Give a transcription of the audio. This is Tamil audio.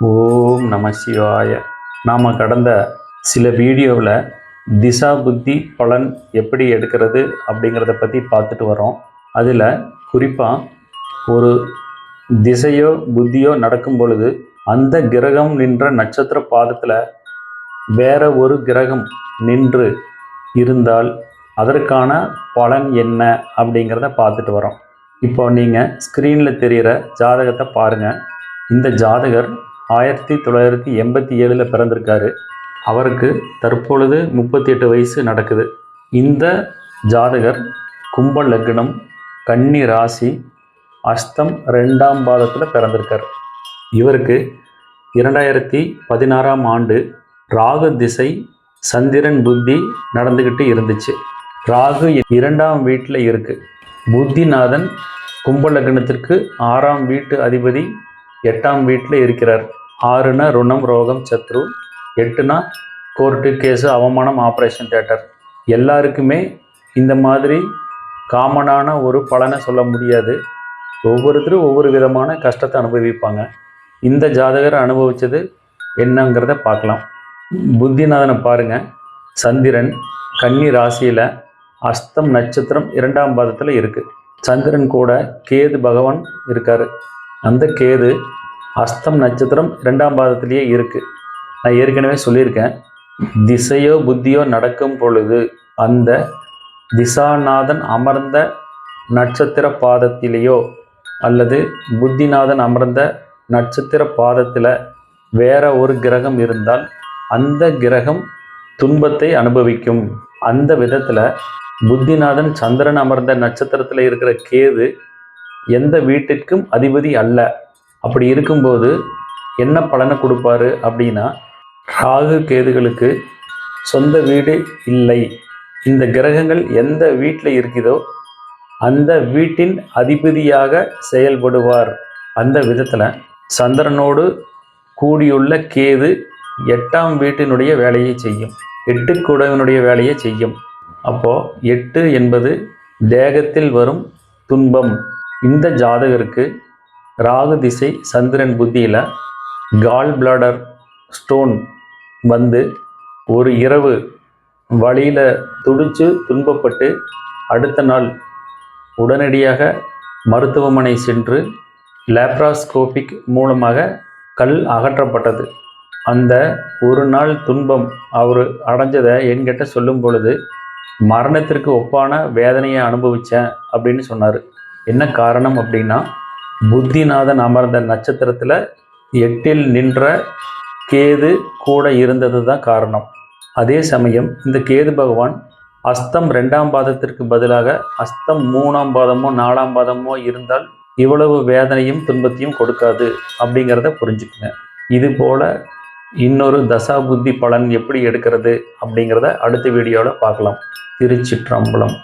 ஓம் நம சிவாய. நாம் கடந்த சில வீடியோவில் திசா புத்தி பலன் எப்படி எடுக்கிறது அப்படிங்கிறத பற்றி பார்த்துட்டு வரோம் அதில் குறிப்பாக ஒரு திசையோ புத்தியோ நடக்கும் பொழுது அந்த கிரகம் நின்ற நட்சத்திர பாதத்தில் வேற ஒரு கிரகம் நின்று இருந்தால் அதற்கான பலன் என்ன அப்படிங்கிறத பார்த்துட்டு வரோம் இப்போ நீங்கள் ஸ்க்ரீனில் தெரிகிற ஜாதகத்தை பாருங்கள் இந்த ஜாதகர் ஆயிரத்தி தொள்ளாயிரத்தி எண்பத்தி ஏழில் பிறந்திருக்காரு. அவருக்கு தற்பொழுது முப்பத்தி எட்டு வயசு நடக்குது. இந்த ஜாதகர் கும்ப லக்னம் கன்னி ராசி அஸ்தம் ரெண்டாம் பாதத்தில் பிறந்திருக்கார். இவருக்கு இரண்டாயிரத்தி பதினாறாம் ஆண்டு ராகு திசை சந்திரன் புத்தி நடந்துக்கிட்டு இருந்துச்சு. ராகு இரண்டாம் வீட்டில் இருக்கு. புத்திநாதன் கும்ப லக்னத்திற்கு ஆறாம் வீட்டு அதிபதி எட்டாம் வீட்டில் இருக்கிறார். ஆறுனா ருணம் ரோகம் சத்ரு. எட்டுனா கோர்ட்டு கேஸு அவமானம் ஆப்ரேஷன் தேட்டர் எல்லாருக்குமே இந்த மாதிரி காமனான ஒரு பலனை சொல்ல முடியாது. ஒவ்வொருத்தரும் ஒவ்வொரு விதமான கஷ்டத்தை அனுபவிப்பாங்க. இந்த ஜாதகர் அனுபவித்தது என்னங்கிறத பார்க்கலாம். புத்திநாதனை பாருங்கள் சந்திரன் கன்னி ராசியில் அஸ்தம் நட்சத்திரம் இரண்டாம் பாதத்தில் இருக்குது சந்திரன் கூட கேது பகவான் இருக்கார். அந்த கேது அஸ்தம் நட்சத்திரம் இரண்டாம் பாதத்திலேயே இருக்குது நான் ஏற்கனவே சொல்லியிருக்கேன். திசையோ புத்தியோ நடக்கும் பொழுது அந்த திசாநாதன் அமர்ந்த நட்சத்திர பாதத்திலேயோ அல்லது புத்திநாதன் அமர்ந்த நட்சத்திர பாதத்தில் வேற ஒரு கிரகம் இருந்தால் அந்த கிரகம் துன்பத்தை அனுபவிக்கும். அந்த விதத்தில் புத்திநாதன் சந்திரன் அமர்ந்த நட்சத்திரத்தில் இருக்கிற கேது எந்த வீட்டிற்கும் அதிபதி அல்ல. அப்படி இருக்கும்போது என்ன பலனை கொடுப்பாரு அப்படின்னா ராகு கேதுகளுக்கு சொந்த வீடு இல்லை. இந்த கிரகங்கள் எந்த வீட்டில் இருக்குதோ அந்த வீட்டின் அதிபதியாக செயல்படுவார். அந்த விதத்தில் சந்திரனோடு கூடியுள்ள கேது எட்டாம் வீட்டினுடைய வேலையை செய்யும். எட்டு கூடவனுடைய வேலையை செய்யும். அப்போது எட்டு என்பது தேகத்தில் வரும் துன்பம். இந்த ஜாதகருக்கு ராகு திசை சந்திரன் புத்தியில் கால் பிளாடர் ஸ்டோன் வந்து ஒரு இரவு வழியில் துடிச்சு துன்பப்பட்டு அடுத்த நாள் உடனடியாக மருத்துவமனை சென்று லேப்ராஸ்கோபிக் மூலமாக கல் அகற்றப்பட்டது. அந்த ஒரு நாள் துன்பம் அவர் அடைஞ்சதை என்கிட்ட சொல்லும் பொழுது மரணத்திற்கு ஒப்பான வேதனையை அனுபவித்தேன் அப்படின்னு சொன்னார். என்ன காரணம் அப்படின்னா புத்திநாதன் அமர்ந்த நட்சத்திரத்தில் எட்டில் நின்ற கேது கூட இருந்தது தான் காரணம். அதே சமயம் இந்த கேது பகவான் அஸ்தம் ரெண்டாம் பாதத்திற்கு பதிலாக அஸ்தம் மூணாம் பாதமோ நாலாம் பாதமோ இருந்தால் இவ்வளவு வேதனையும் துன்பத்தையும் கொடுக்காது அப்படிங்கிறத புரிஞ்சுக்குங்க. இது போல இன்னொரு தசா புத்தி பலன் எப்படி எடுக்கிறது அப்படிங்கிறத அடுத்த வீடியோவில் பார்க்கலாம். திருச்சிற்றம்பலம்.